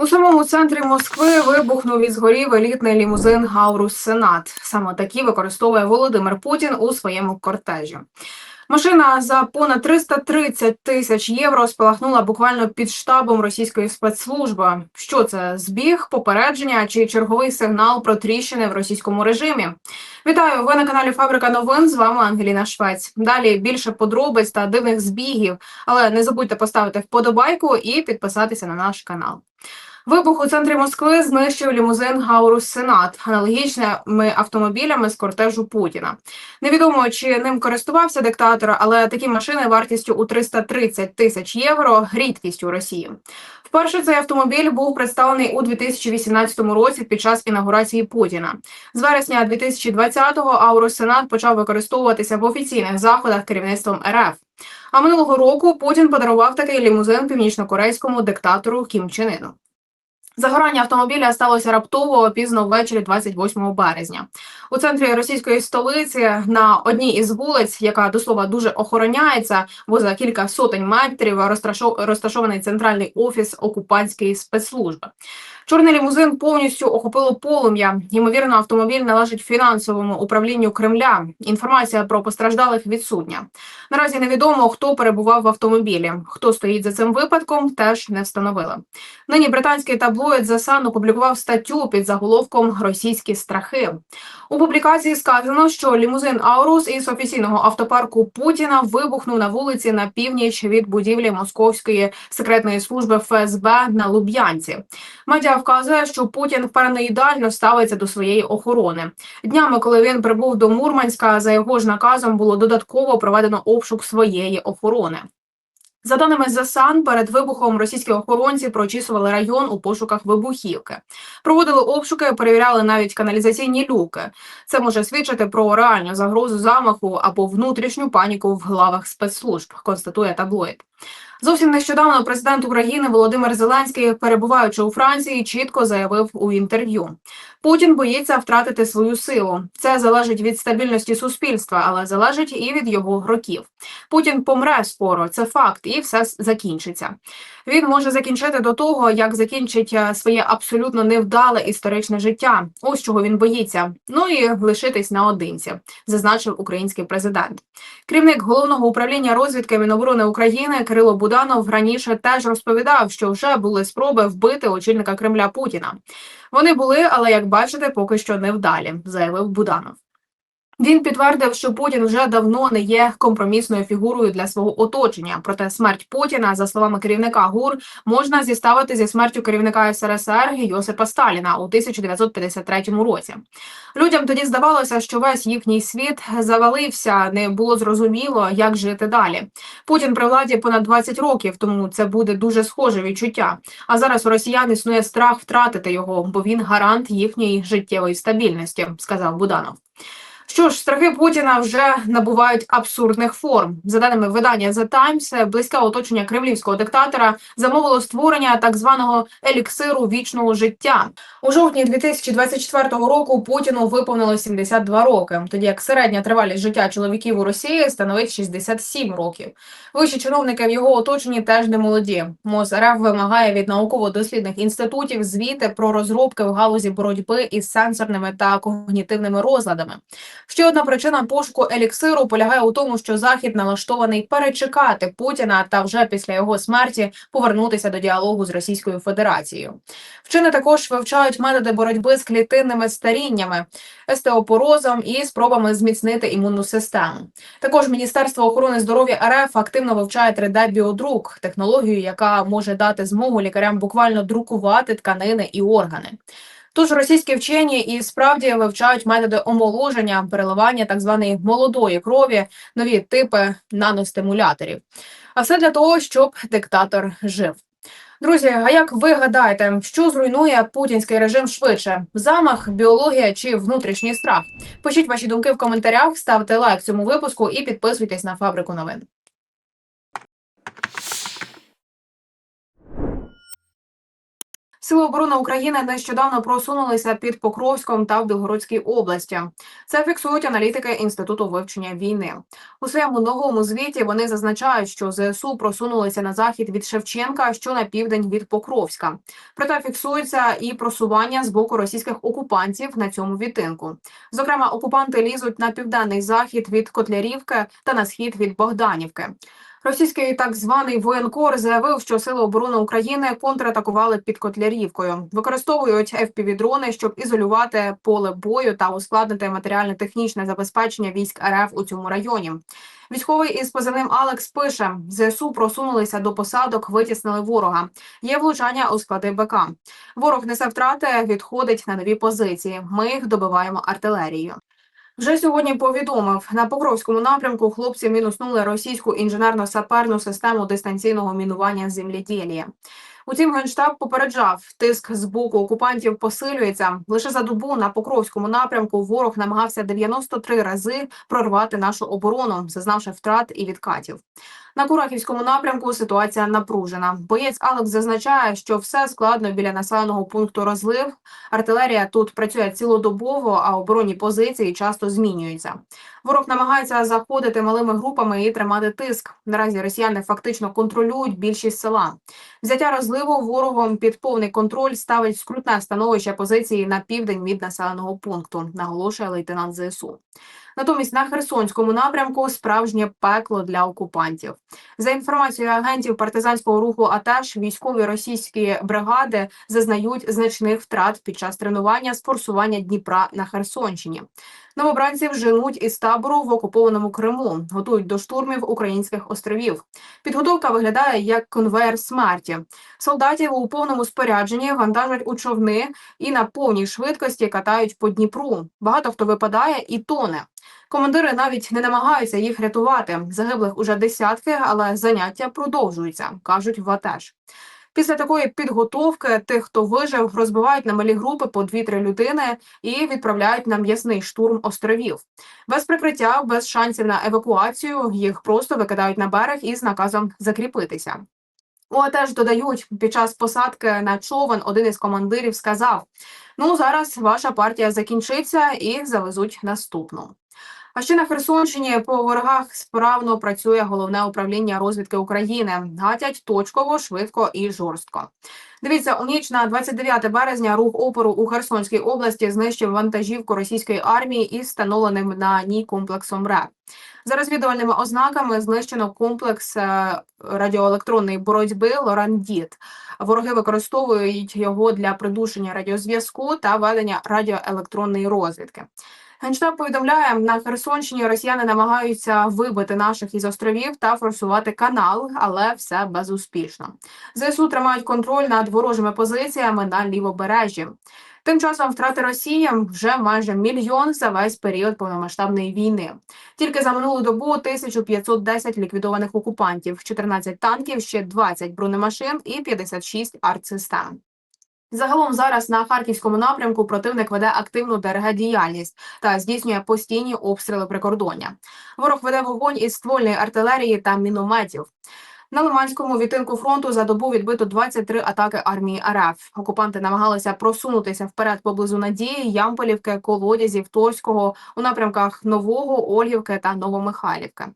У самому центрі Москви вибухнув і згорів елітний лімузин Гаурус Сенат. Саме такі використовує Володимир Путін у своєму кортежі. Машина за понад 330 тисяч євро спалахнула буквально під штабом російської спецслужби. Що це збіг, попередження чи черговий сигнал про тріщини в російському режимі? Вітаю! Ви на каналі Фабрика новин. З вами Ангеліна Швець. Далі більше подробиць та дивних збігів. Але не забудьте поставити вподобайку і підписатися на наш канал. Вибух у центрі Москви знищив лімузин Гаурус Сенат аналогічними автомобілями з кортежу Путіна. Невідомо чи ним користувався диктатор, але такі машини вартістю у 330 тисяч євро рідкість у Росії. Вперше цей автомобіль був представлений у 2018 році під час інаугурації Путіна. З вересня 2020-го Аурус Сенат почав використовуватися в офіційних заходах керівництвом РФ. А минулого року Путін подарував такий лімузин північнокорейському диктатору Кім Чен Іну. Загорання автомобіля сталося раптово пізно ввечері 28 березня. У центрі російської столиці на одній із вулиць, яка до слова дуже охороняється, бо за кілька сотень метрів розташов- розташований центральний офіс окупантської спецслужби. Чорний лімузин повністю охопило полум'я. Ймовірно, автомобіль належить фінансовому управлінню Кремля. Інформація про постраждалих відсутня. Наразі невідомо, хто перебував в автомобілі. Хто стоїть за цим випадком, теж не встановили. Нині британський таблоїд Sun опублікував статтю під заголовком Російські страхи. У публікації сказано, що лімузин Аурус із офіційного автопарку Путіна вибухнув на вулиці на північ від будівлі Московської секретної служби ФСБ на Луб'янці. Медіа вказує, що Путін параноїдально ставиться до своєї охорони. Днями, коли він прибув до Мурманська, за його ж наказом було додатково проведено обшук своєї охорони. За даними ЗАСАН, перед вибухом російські охоронці прочісували район у пошуках вибухівки. Проводили обшуки, перевіряли навіть каналізаційні люки. Це може свідчити про реальну загрозу замаху або внутрішню паніку в главах спецслужб, констатує таблоїд. Зовсім нещодавно президент України Володимир Зеленський, перебуваючи у Франції, чітко заявив у інтерв'ю: Путін боїться втратити свою силу. Це залежить від стабільності суспільства, але залежить і від його років. Путін помре скоро, це факт, і все закінчиться. Він може закінчити до того, як закінчить е, своє абсолютно невдале історичне життя. Ось чого він боїться. Ну і лишитись наодинці, зазначив український президент. Керівник головного управління розвідки Міноборони України Кирило Буданов раніше теж розповідав, що вже були спроби вбити очільника Кремля Путіна. Вони були, але як бачите, поки що невдалі, заявив Буданов. Він підтвердив, що Путін вже давно не є компромісною фігурою для свого оточення. Проте смерть Путіна, за словами керівника ГУР, можна зіставити зі смертю керівника СРСР Йосипа Сталіна у 1953 році. Людям тоді здавалося, що весь їхній світ завалився, не було зрозуміло, як жити далі. Путін при владі понад 20 років, тому це буде дуже схоже відчуття. А зараз у росіян існує страх втратити його, бо він гарант їхньої життєвої стабільності, сказав Буданов. Що ж, страхи Путіна вже набувають абсурдних форм. За даними видання The Times, близьке оточення кремлівського диктатора замовило створення так званого еліксиру вічного життя. У жовтні 2024 року Путіну виповнилось 72 роки, тоді як середня тривалість життя чоловіків у Росії становить 67 років. Вищі чиновники в його оточенні теж не молоді. МОЗ вимагає від науково-дослідних інститутів звіти про розробки в галузі боротьби із сенсорними та когнітивними розладами. Ще одна причина пошуку еліксиру полягає у тому, що захід налаштований перечекати Путіна та вже після його смерті повернутися до діалогу з Російською Федерацією. Вчені також вивчають методи боротьби з клітинними старіннями, остеопорозом і спробами зміцнити імунну систему. Також Міністерство охорони здоров'я РФ активно вивчає 3D-біодрук, технологію, яка може дати змогу лікарям буквально друкувати тканини і органи. Тож російські вчені і справді вивчають методи омоложення, переливання так званої молодої крові, нові типи наностимуляторів. А все для того, щоб диктатор жив. Друзі, а як ви гадаєте, що зруйнує путінський режим швидше? Замах, біологія чи внутрішній страх? Пишіть ваші думки в коментарях, ставте лайк цьому випуску і підписуйтесь на фабрику новин. Сили оборони України нещодавно просунулися під Покровськом та в Білгородській області. Це фіксують аналітики інституту вивчення війни. У своєму новому звіті вони зазначають, що ЗСУ просунулися на захід від Шевченка, що на південь від Покровська. Проте фіксується і просування з боку російських окупантів на цьому відтинку. Зокрема, окупанти лізуть на південний захід від Котлярівки та на схід від Богданівки. Російський так званий воєнкор заявив, що сили оборони України контратакували під Котлярівкою, використовують FPV-дрони, щоб ізолювати поле бою та ускладнити матеріально-технічне забезпечення військ РФ у цьому районі. Військовий із позивним Алекс пише: ЗСУ просунулися до посадок, витіснили ворога. Є влучання у склади БК. Ворог несе втрати, відходить на нові позиції. Ми їх добиваємо артилерією. Вже сьогодні повідомив на Покровському напрямку. Хлопці мінуснули російську інженерно-саперну систему дистанційного мінування земліділія. Утім, генштаб попереджав, тиск з боку окупантів посилюється. Лише за добу на Покровському напрямку ворог намагався 93 рази прорвати нашу оборону, зазнавши втрат і відкатів. На Курахівському напрямку ситуація напружена. Боєць Алекс зазначає, що все складно біля населеного пункту розлив. Артилерія тут працює цілодобово, а оборонні позиції часто змінюються. Ворог намагається заходити малими групами і тримати тиск. Наразі росіяни фактично контролюють більшість села. Взяття розливу ворогом під повний контроль ставить скрутне становище позиції на південь від населеного пункту, наголошує лейтенант ЗСУ. Натомість на Херсонському напрямку справжнє пекло для окупантів. За інформацією агентів партизанського руху, АТЕШ, військові російські бригади зазнають значних втрат під час тренування з форсування Дніпра на Херсонщині. Новобранців женуть із табору в окупованому Криму, готують до штурмів українських островів. Підготовка виглядає як конвейер смерті. Солдатів у повному спорядженні вантажать у човни і на повній швидкості катають по Дніпру. Багато хто випадає і тоне. Командири навіть не намагаються їх рятувати. Загиблих уже десятки, але заняття продовжуються, кажуть в АТЕШ. Після такої підготовки тих, хто вижив, розбивають на малі групи по 2-3 людини і відправляють на м'ясний штурм островів. Без прикриття, без шансів на евакуацію. Їх просто викидають на берег із наказом закріпитися. О, теж додають під час посадки на човен один із командирів сказав: Ну зараз ваша партія закінчиться і завезуть наступну. А ще на Херсонщині по ворогах справно працює головне управління розвідки України. Гатять точково, швидко і жорстко. Дивіться, у ніч на 29 березня рух опору у Херсонській області знищив вантажівку російської армії із встановленим на ній комплексом РЕП. За розвідувальними ознаками знищено комплекс е, радіоелектронної боротьби Лорандіт. Вороги використовують його для придушення радіозв'язку та ведення радіоелектронної розвідки. Генштаб повідомляє, на Херсонщині росіяни намагаються вибити наших із островів та форсувати канал, але все безуспішно. ЗСУ тримають контроль над ворожими позиціями на лівобережжі. Тим часом втрати Росії вже майже мільйон за весь період повномасштабної війни. Тільки за минулу добу 1510 ліквідованих окупантів, 14 танків, ще 20 бронемашин і 56 артсистем. Загалом зараз на харківському напрямку противник веде активну ДРГ діяльність та здійснює постійні обстріли прикордоння. Ворог веде вогонь із ствольної артилерії та мінометів. На Лиманському відтинку фронту за добу відбито 23 атаки армії РФ. Окупанти намагалися просунутися вперед поблизу Надії, Ямполівки, Колодязів, Торського у напрямках Нового, Ольгівки та Новомихайлівки.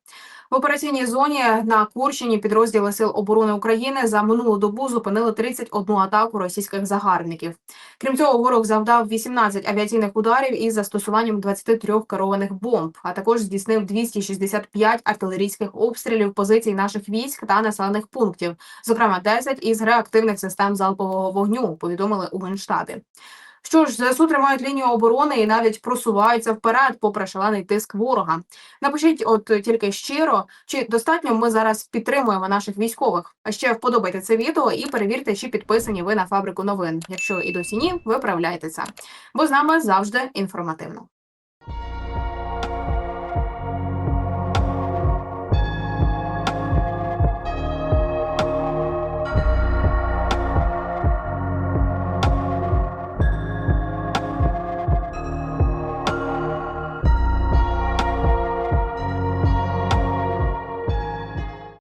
В операційній зоні на Курщині підрозділи Сил оборони України за минулу добу зупинили 31 атаку російських загарбників. Крім цього, ворог завдав 18 авіаційних ударів із застосуванням 23 керованих бомб, а також здійснив 265 артилерійських обстрілів позицій наших військ та населених пунктів, зокрема 10 із реактивних систем залпового вогню. Повідомили у Генштабі. Що ж, ЗСУ тримають лінію оборони і навіть просуваються вперед, попри шалений тиск ворога. Напишіть, от тільки щиро, чи достатньо ми зараз підтримуємо наших військових. А ще вподобайте це відео і перевірте, чи підписані ви на фабрику новин. Якщо і досі ні, виправляйте. Бо з нами завжди інформативно.